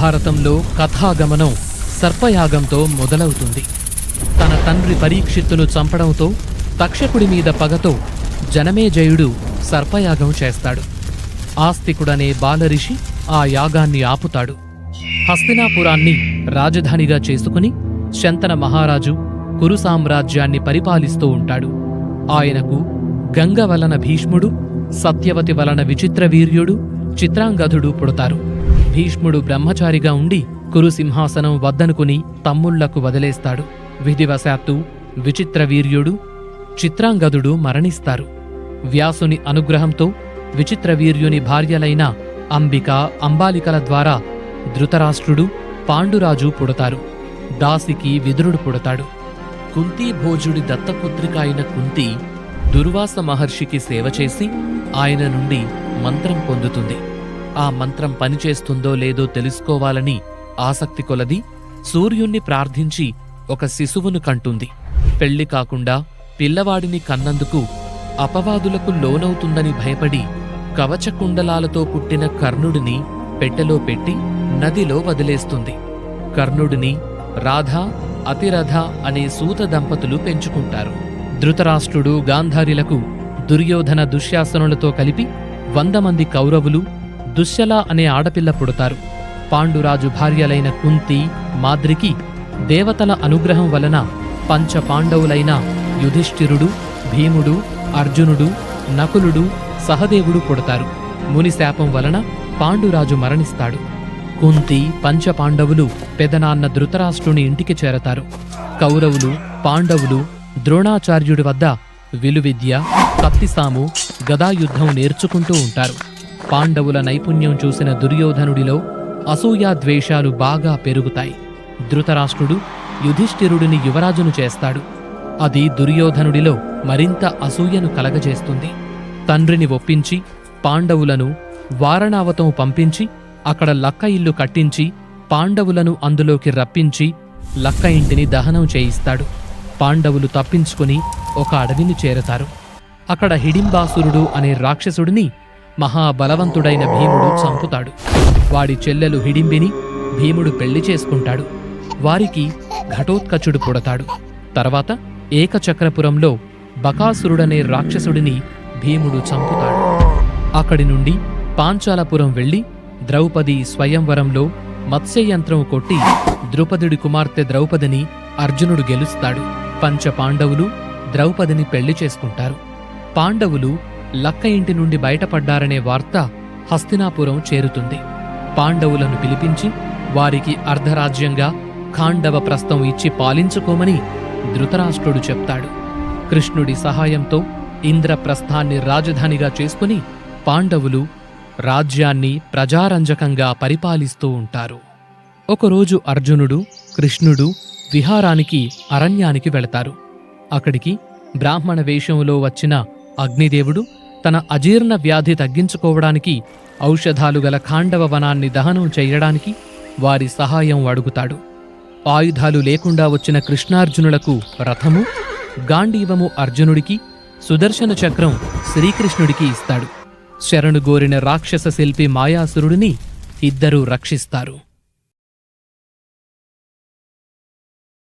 మహాభారతంలో కథాగమనం సర్పయాగంతో మొదలవుతుంది. తన తండ్రి పరీక్షిత్తును చంపడంతో తక్షకుడి మీద పగతో జనమేజయుడు సర్పయాగం చేస్తాడు. ఆస్తికుడనే బాలరిషి ఆ యాగాన్ని ఆపుతాడు. హస్తినాపురాన్ని రాజధానిగా చేసుకుని శంతన మహారాజు కురు సామ్రాజ్యాన్ని పరిపాలిస్తూ ఉంటాడు. ఆయనకు గంగ వలన భీష్ముడు సత్యవతి వలన విచిత్రవీర్యుడు చిత్రాంగధుడు పుడతారు. భీష్ముడు బ్రహ్మచారిగా ఉండి కురుసింహాసనం వద్దనుకుని తమ్ముళ్ళకు వదిలేస్తాడు. విధివశాత్తు విచిత్రవీర్యుడు చిత్రాంగదుడు మరణిస్తారు. వ్యాసుని అనుగ్రహంతో విచిత్రవీర్యుని భార్యలైన అంబిక అంబాలికల ద్వారా ధృతరాష్ట్రుడు పాండురాజు పుడతారు. దాసికి విదురుడు పుడతాడు. కుంతీ భోజుడి దత్తపుత్రిక అయిన కుంతి దుర్వాస మహర్షికి సేవ చేసి ఆయన నుండి మంత్రం పొందుతుంది. ఆ మంత్రం పనిచేస్తుందో లేదో తెలుసుకోవాలని ఆసక్తి కొలది సూర్యుణ్ణి ప్రార్థించి ఒక శిశువును కంటుంది. పెళ్ళి కాకుండా పిల్లవాడిని కన్నందుకు అపవాదులకు లోనవుతుందని భయపడి కవచకుండలాలతో పుట్టిన కర్ణుడిని పెట్టెలో పెట్టి నదిలో వదిలేస్తుంది. కర్ణుడిని రాధ అతిరథ అనే సూత దంపతులు పెంచుకుంటారు. ధృతరాష్ట్రుడు గాంధారిలకు దుర్యోధన దుశ్శాసనులతో కలిపి వంద మంది కౌరవులు దుశ్శల అనే ఆడపిల్ల పుడతారు. పాండురాజు భార్యలైన కుంతి మాద్రికి దేవతల అనుగ్రహం వలన పంచ పాండవులైన యుధిష్ఠిరుడు భీముడు అర్జునుడు నకులుడు సహదేవుడు పుడతారు. మునిశాపం వలన పాండురాజు మరణిస్తాడు. కుంతి పంచపాండవులు పెదనాన్న ధృతరాష్ట్రుని ఇంటికి చేరతారు. కౌరవులు పాండవులు ద్రోణాచార్యుడి వద్ద విలువిద్య కత్తిసాము గదాయుద్ధం నేర్చుకుంటూ ఉంటారు. పాండవుల నైపుణ్యం చూసిన దుర్యోధనుడిలో అసూయా ద్వేషాలు బాగా పెరుగుతాయి. ధృతరాష్ట్రుడు యుధిష్ఠిరుడిని యువరాజును చేస్తాడు. అది దుర్యోధనుడిలో మరింత అసూయను కలగజేస్తుంది. తండ్రిని ఒప్పించి పాండవులను వారణావతం పంపించి అక్కడ లక్క ఇల్లు కట్టించి పాండవులను అందులోకి రప్పించి లక్క ఇంటిని దహనం చేయిస్తాడు. పాండవులు తప్పించుకుని ఒక అడవిని చేరతారు. అక్కడ హిడింబాసురుడు అనే రాక్షసుడిని మహాబలవంతుడైన భీముడు చంపుతాడు. వాడి చెల్లెలు హిడింబిని భీముడు పెళ్ళి చేసుకుంటాడు. వారికి ఘటోత్కచుడు పుడతాడు. తర్వాత ఏకచక్రపురంలో బకాసురుడనే రాక్షసుడిని భీముడు చంపుతాడు. అక్కడి నుండి పాంచాలపురం వెళ్ళి ద్రౌపది స్వయంవరంలో మత్స్యయంత్రం కొట్టి ద్రుపదుడి కుమార్తె ద్రౌపదిని అర్జునుడు గెలుస్తాడు. పంచ పాండవులు ద్రౌపదిని పెళ్ళి చేసుకుంటారు. పాండవులు లక్క ఇంటి నుండి బయటపడ్డారనే వార్త హస్తినాపురం చేరుతుంది. పాండవులను పిలిపించి వారికి అర్ధరాజ్యంగా ఖాండవ ప్రస్థం ఇచ్చి పాలించుకోమని ధృతరాష్ట్రుడు చెప్తాడు. కృష్ణుడి సహాయంతో ఇంద్రప్రస్థాన్ని రాజధానిగా చేసుకుని పాండవులు రాజ్యాన్ని ప్రజారంజకంగా పరిపాలిస్తూ ఉంటారు. ఒకరోజు అర్జునుడు కృష్ణుడు విహారానికి అరణ్యానికి వెళతారు. అక్కడికి బ్రాహ్మణ వేషంలో వచ్చిన అగ్నిదేవుడు తన అజీర్ణ వ్యాధి తగ్గించుకోవడానికి ఔషధాలు గల ఖాండవ వనాన్ని దహనం చేయడానికి వారి సహాయం అడుగుతాడు. ఆయుధాలు లేకుండా వచ్చిన కృష్ణార్జునులకు రథము గాంధీవము అర్జునుడికి సుదర్శన చక్రం శ్రీకృష్ణుడికి ఇస్తాడు. శరణుగోరిన రాక్షస శిల్పి మాయాసురుడిని ఇద్దరూ రక్షిస్తారు.